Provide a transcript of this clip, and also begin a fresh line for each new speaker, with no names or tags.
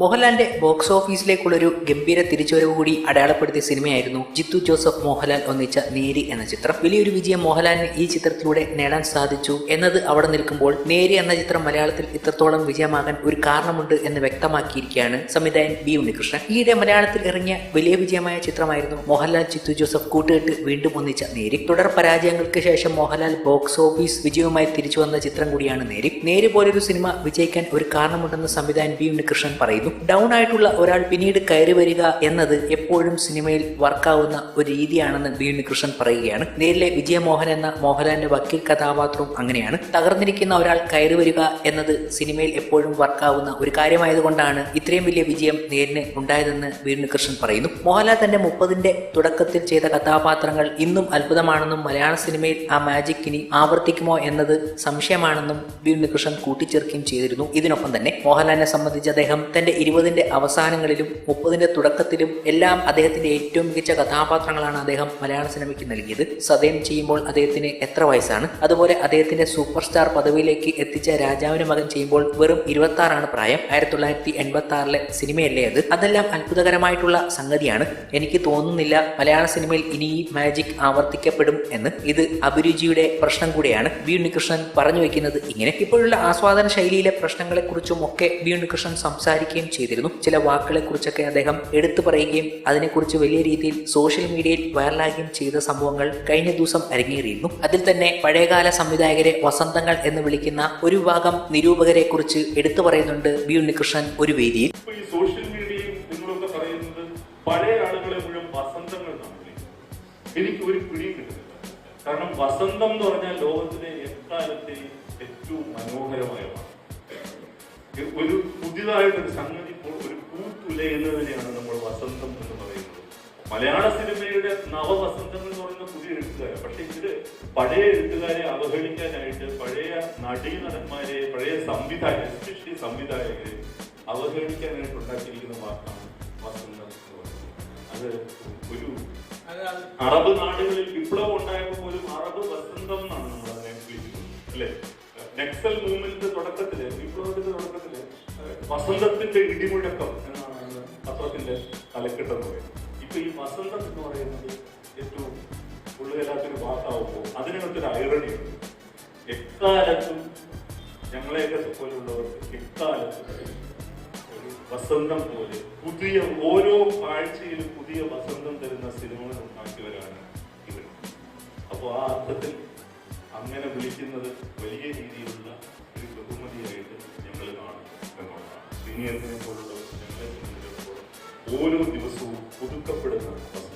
മോഹൻലാലിന്റെ ബോക്സ് ഓഫീസിലേക്കുള്ളൊരു ഗംഭീര തിരിച്ചുവരവ് കൂടി അടയാളപ്പെടുത്തിയ സിനിമയായിരുന്നു ജിത്തു ജോസഫ് മോഹൻലാൽ ഒന്നിച്ച നേരി എന്ന ചിത്രം. വലിയൊരു വിജയം മോഹൻലാലിന് ഈ ചിത്രത്തിലൂടെ നേടാൻ സാധിച്ചു എന്നത് അവിടെ നിൽക്കുമ്പോൾ നേരി എന്ന ചിത്രം മലയാളത്തിൽ ഇത്രത്തോളം വിജയമാകാൻ ഒരു കാരണമുണ്ട് എന്ന് വ്യക്തമാക്കിയിരിക്കുകയാണ് സംവിധായകൻ ബി ഉണ്ണികൃഷ്ണൻ. ഈയിടെ മലയാളത്തിൽ ഇറങ്ങിയ വലിയ വിജയമായ ചിത്രമായിരുന്നു മോഹൻലാൽ ജിത്തു ജോസഫ് കൂട്ടുകെട്ട് വീണ്ടും ഒന്നിച്ച നേരി. തുടർ പരാജയങ്ങൾക്ക് ശേഷം മോഹൻലാൽ ബോക്സ് ഓഫീസ് വിജയവുമായി തിരിച്ചു വന്ന ചിത്രം കൂടിയാണ് നേരി. നേരി പോലൊരു സിനിമ വിജയിക്കാൻ ഒരു കാരണമുണ്ടെന്ന് സംവിധായകൻ ബി ഉണ്ണികൃഷ്ണൻ പറയുന്നു. ഡൗൺ ആയിട്ടുള്ള ഒരാൾ പിന്നീട് കയറി വരിക എന്നത് എപ്പോഴും സിനിമയിൽ വർക്കാവുന്ന ഒരു രീതിയാണെന്ന് ബി ഉണ്ണികൃഷ്ണൻ പറയുകയാണ്. നേരിലെ വിജയമോഹൻ എന്ന മോഹൻലാലിന്റെ വക്കീൽ കഥാപാത്രവും അങ്ങനെയാണ്. തകർന്നിരിക്കുന്ന ഒരാൾ കയറി വരിക എന്നത് സിനിമയിൽ എപ്പോഴും വർക്കാവുന്ന ഒരു കാര്യമായതുകൊണ്ടാണ് ഇത്രയും വലിയ വിജയം നേരിന് ഉണ്ടായതെന്ന് ബി ഉണ്ണികൃഷ്ണൻ പറയുന്നു. മോഹൻലാൽ തന്റെ മുപ്പതിന്റെ തുടക്കത്തിൽ ചെയ്ത കഥാപാത്രങ്ങൾ ഇന്നും അത്ഭുതമാണെന്നും മലയാള സിനിമയിൽ ആ മാജിക് ഇനി ആവർത്തിക്കുമോ എന്നത് സംശയമാണെന്നും ബി ഉണ്ണികൃഷ്ണൻ കൂട്ടിച്ചേർക്കുകയും ചെയ്തിരുന്നു. ഇതിനൊപ്പം തന്നെ മോഹൻലാലിനെ സംബന്ധിച്ച് അദ്ദേഹം തന്റെ ഇരുപതിന്റെ അവസാനങ്ങളിലും മുപ്പതിന്റെ തുടക്കത്തിലും എല്ലാം അദ്ദേഹത്തിന്റെ ഏറ്റവും മികച്ച കഥാപാത്രങ്ങളാണ് അദ്ദേഹം മലയാള സിനിമയ്ക്ക് നൽകിയത്. സതയം ചെയ്യുമ്പോൾ അദ്ദേഹത്തിന് എത്ര വയസ്സാണ്? അതുപോലെ അദ്ദേഹത്തിന്റെ സൂപ്പർ സ്റ്റാർ പദവിയിലേക്ക് എത്തിച്ച രാജാവിന് മകൻ ചെയ്യുമ്പോൾ വെറും ഇരുപത്തി ആറാണ് പ്രായം. ആയിരത്തി തൊള്ളായിരത്തി എൺപത്തി ആറിലെ സിനിമയല്ലേ അത്? അതെല്ലാം അത്ഭുതകരമായിട്ടുള്ള സംഗതിയാണ്. എനിക്ക് തോന്നുന്നില്ല മലയാള സിനിമയിൽ ഇനി ഈ മാജിക് ആവർത്തിക്കപ്പെടും എന്ന്. ഇത് അഭിരുചിയുടെ പ്രശ്നം കൂടിയാണ്. വി ഉണ്ണികൃഷ്ണൻ പറഞ്ഞു വെക്കുന്നത് ഇങ്ങനെ. ഇപ്പോഴുള്ള ആസ്വാദന ശൈലിയിലെ പ്രശ്നങ്ങളെക്കുറിച്ചും ഒക്കെ വി ഉണ്ണികൃഷ്ണൻ സംസാരിക്കുകയും ചെയ്തിരുന്നു. ചില വാക്കുകളെ കുറിച്ചൊക്കെ അദ്ദേഹം എടുത്തു പറയുകയും അതിനെക്കുറിച്ച് വലിയ രീതിയിൽ സോഷ്യൽ മീഡിയയിൽ വൈറലാകുകയും ചെയ്ത സംഭവങ്ങൾ കഴിഞ്ഞ ദിവസം അരങ്ങേറിയിരുന്നു. അതിൽ തന്നെ പഴയകാല സംവിധായകരെ വസന്തങ്ങൾ എന്ന് വിളിക്കുന്ന ഒരു വിഭാഗം നിരൂപകരെ കുറിച്ച് എടുത്തു പറയുന്നുണ്ട് ബി ഉണ്ണികൃഷ്ണൻ ഒരു വേദിയിൽ.
എനിക്ക് ഒരു പിടിയും കിട്ടുന്നില്ല. കാരണം വസന്തം എന്ന് പറഞ്ഞാൽ ലോകത്തിലെ എക്കാലത്തെയും ഏറ്റവും മനോഹരമായ. ഒരു പുതിയതായിട്ടൊരു സംഗതി ഇപ്പോൾ ഒരു തന്നെയാണ് നമ്മൾ വസന്തം എന്ന് പറയുന്നത്. മലയാള സിനിമയുടെ നവവസന്തം എന്ന് പറയുന്ന പുതിയ എഴുത്തുകാരെ പക്ഷെ ഇത് പഴയ എഴുത്തുകാരെ അവഹേളിക്കാനായിട്ട് പഴയ നടീനടന്മാരെ പഴയ സംവിധായകർ എസ്പെഷ്യലി സംവിധായകരെ അവഹേളിക്കാനായിട്ട് ഉണ്ടാക്കിയിരിക്കുന്ന വാർത്താണ് വസന്തം എന്ന് അത് ഒരു അറബ് നാടുകളിൽ വിപ്ലവം ഉണ്ടായപ്പോൾ അറബ് വസന്തം എന്നാണ് നമ്മൾ അതിനെ വിളിക്കുന്നത് അല്ലെ? നക്സൽ മൂവ്മെന്റ് തുടക്കത്തിൽ വിപ്ലവത്തിന്റെ തുടക്കത്തിൽ വസന്തത്തിന്റെ ഇടിമുഴക്കം എന്നാണ് അന്ന് പത്രത്തിന്റെ തലക്കെട്ട് എന്ന് പറയുന്നത്. ഇപ്പൊ ഈ വസന്തം എന്ന് പറയുന്നത് ഏറ്റവും ഉള്ളുകലാത്തൊരു വാക്കാവുമ്പോൾ അതിനകത്തൊരു ഐറണി എക്കാലത്തും ഞങ്ങളെയൊക്കെ പോലുള്ളവർക്ക് എക്കാലത്തും ഒരു വസന്തം പോലെ പുതിയ ഓരോ ആഴ്ചയിലും അങ്ങനെ വിളിക്കുന്നത് വലിയ രീതിയിലുള്ള ഒരു ബഹുമതിയായിട്ട് ഞങ്ങൾ കാണുന്നു എന്നുള്ളതാണ്. പോലുള്ള ഞങ്ങളെ സംബന്ധിച്ചിടത്തോളം ഓരോ ദിവസവും പുതുക്കപ്പെടുന്ന വസന്തം